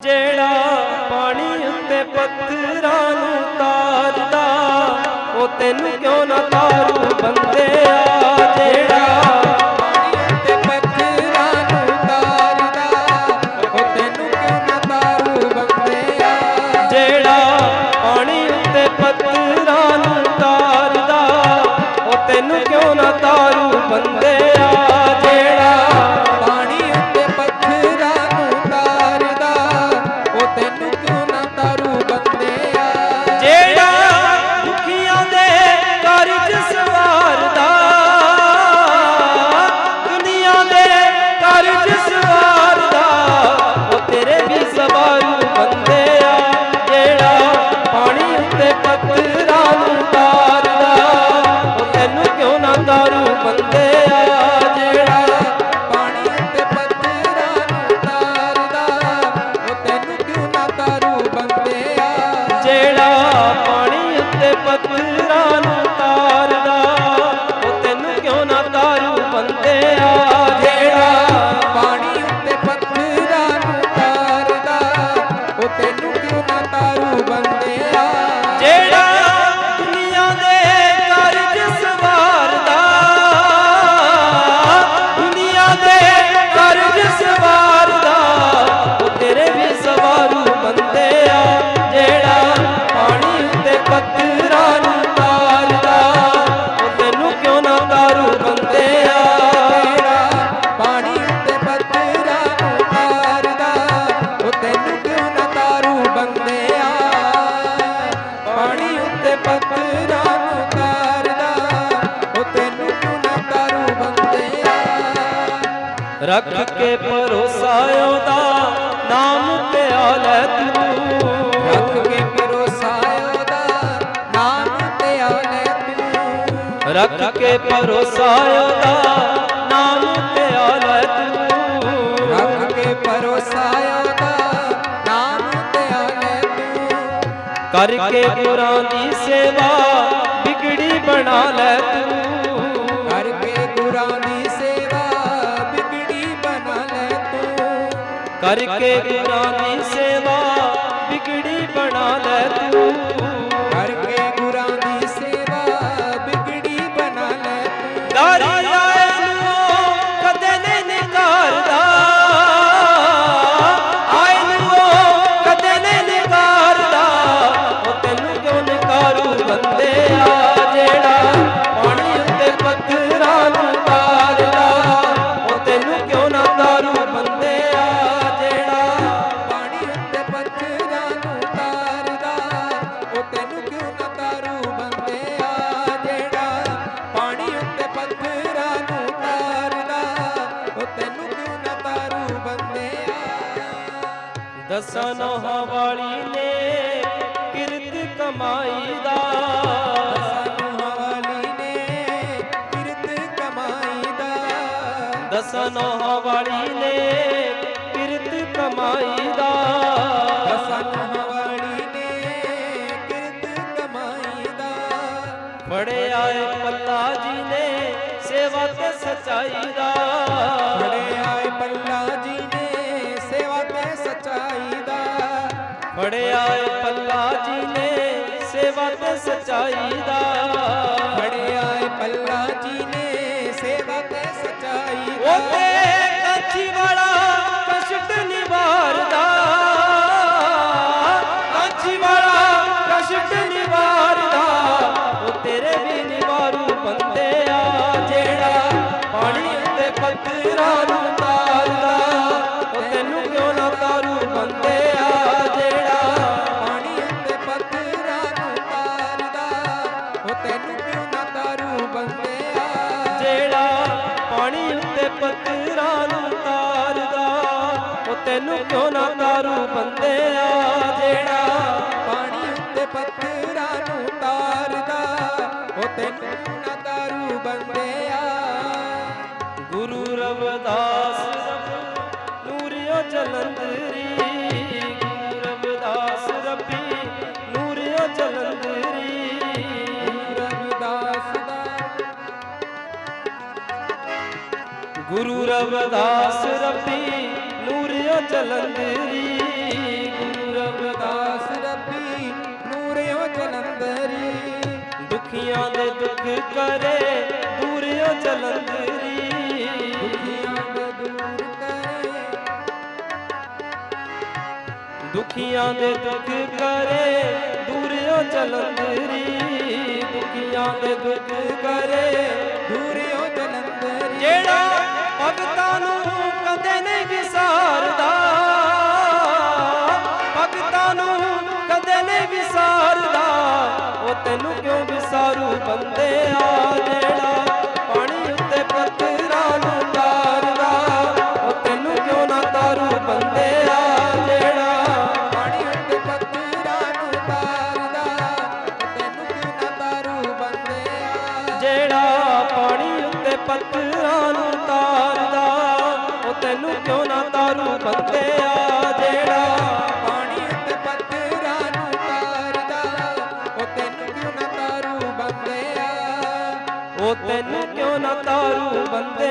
ਜਿਹੜਾ ਪਾਣੀ ਉੱਤੇ ਪੱਥਰਾਂ ਨੂੰ ਤਾਰਦਾ, ਉਹ ਤੈਨੂੰ ਕਿਉਂ ਨਾ ਤਾਰੂ ਬੰਦਿਆ ਜਿਹੜਾ ਪਾਣੀ ਉੱਤੇ ਨੂੰ ਤਾਰਦਾ, ਉਹ ਤੈਨੂੰ ਕਿਉਂ ਨਾ ਤਾਰੂ ਬੰਦੇ ਰੱਖ ਕੇ ਭਰੋਸਾ ਉਹਦਾ ਨਾਮ ਪਿਆਲੇ ਤੂੰ। ਰੱਖ ਕੇ ਭਰੋਸਾ ਉਹਦਾ ਨਾਮ ਤੇ ਆਲੇ ਤੂੰ। ਰੱਖ ਕੇ ਭਰੋਸਾ ਉਹਦਾ ਨਾਮ ਪਿਆਲੇ ਤੂੰ। ਰੱਖ ਕੇ ਭਰੋਸਾ ਉਹਦਾ ਨਾਮ ਤੇ ਆਲੇ ਤੂੰ। ਕਰਕੇ ਗੁਰਾਂ ਦੀ ਸੇਵਾ ਬਿਗੜੀ ਬਣਾ ਲੈ ਤੂੰ। ਕਰਕੇ ਗੁਰਾਂ ਕਰਕੇ ਗੁਰਾਂ ਦੀ ਸੇਵਾ ਬਿਗੜੀ ਬਣਾ ਲੈ ਤੂੰ। ਦਸਾਂ ਨੋਹਾਂ ਵਾਲੀ ਨੇ ਕਿਰਤ ਕਮਾਈ ਦਾ। ਹਵਾਲੀ ਨੇ ਕਿਰਤ ਕਮਾਈ ਦਾ। ਦਸਾਂ ਨੋਹਾਂ ਵਾਲੀ ਨੇ ਕਿਰਤ ਕਮਾਈ ਦਾ। ਸਾਨੂੰ ਹਵਾਲੀ ਨੇ ਕਿਰਤ ਕਮਾਈ ਦਾ। ਫੜਿਆ ਪੱਲਾ ਜੀ ਨੇ ਸੇਵਾ ਤੇ ਸਚਾਈ ਦਾ। ਫੜਿਆ ਪੱਲਾ ਜੀ ਨੇ ਸੇਵਾ ਤੇ ਸਚਾਈ ਦਾ। ਫੜਿਆ ਪੱਲਾ ਜੀ ਨੇ ਸੇਵਾ ਤੇ ਸਚਾਈ ਦਾ। ਉਹਦੇ ਕਾਛੀ ਵਾਲਾ ਕਸ਼ਟ ਨਿਵਾਰਦਾ। ਕਾਛੀ ਵਾਲਾ ਕਸ਼ਟ ਨਿਵਾਰਦਾ। ਉਹ ਤੇਰੇ ਵੀ ਨਿਵਾਰੂ ਬੰਦੇ ਆ ਜਿਹੜਾ ਪਾਣੀ ਉੱਤੇ ਪੱਥਰਾਂ ਨੂੰ ਤਾਰਦਾ। ਉਹ ਤੈਨੂੰ ਕਿਉਂ ਨਾ ਤਾਰੂ ਬੰਦੇ ਆ? ਪਾਣੀ ਪੱਥਰਾਂ ਨੂੰ ਤਾਰਦਾ। ਉਹ ਤੈਨੂੰ ਕਿਉਂ ਨਾ ਤਾਰੂ ਬੰਦਿਆ ਜਿਹੜਾ ਪਾਣੀ ਉੱਤੇ ਪੱਥਰਾਂ ਨੂੰ ਤਾਰਦਾ। ਉਹ ਤੈਨੂੰ ਕਿਉਂ ਨਾ ਤਾਰੂ ਬੰਦਿਆ। ਗੁਰੂ ਰਵਿਦਾਸ, ਨੂਰਿਓ ਜਲੰਧਰੀ ਗੁਰੂ ਰਵਿਦਾਸ ਰੱਬੀ ਨੂਰਿਓ ਜਲੰਧਰੀ ਗੁਰੂ ਰਵਿਦਾਸ ਰੱਬੀ ਨੂਰਿਓ ਜਲੰਧਰੀ ਦੁਖੀਆਂ ਦੇ ਦੁੱਖ ਕਰੇ ਦੂਰਿਓ ਚਲੰਦਰੀ ਦੁਖੀਆਂ ਦੇ ਦੂਰ ਕਰੇ। ਦੁਖੀਆਂ ਦੇ ਦੁੱਖ ਕਰੇ ਦੂਰਿਓ ਚਲੰਦਰੀ ਦੁਖੀਆਂ ਦੇ ਦੁੱਖ ਕਰੇ ਦੂਰਿਓ ਜਲੰਧਰੀ ਜਿਹੜਾ ਭਗਤਾਂ ਨੂੰ ਕਦੇ ਨਹੀਂ ਵਿਸਾਰਦਾ। ਭਗਤਾਂ ਨੂੰ ਕਦੇ ਨਹੀਂ ਵਿਸਾਰਦਾ। ਉਹ ਤੈਨੂੰ ਕਿਉਂ ਵਿਸਾਰੂ ਬੰਦਿਆ ਤੈਨੂੰ ਕਿਉਂ ਨਾ ਤਾਰੂ ਬੰਦਿਆ ਜਿਹੜਾ? ਪਾਣੀ ਉੱਤੇ ਪੱਥਰਾਂ ਨੂੰ ਤਾਰਦਾ। ਉਹ ਤੈਨੂੰ ਕਿਉਂ ਨਾ ਤਾਰੂ ਬੰਦਿਆ ਉਹ ਤੈਨੂੰ ਕਿਉਂ ਨਾ ਤਾਰੂ ਬੰਦਿਆ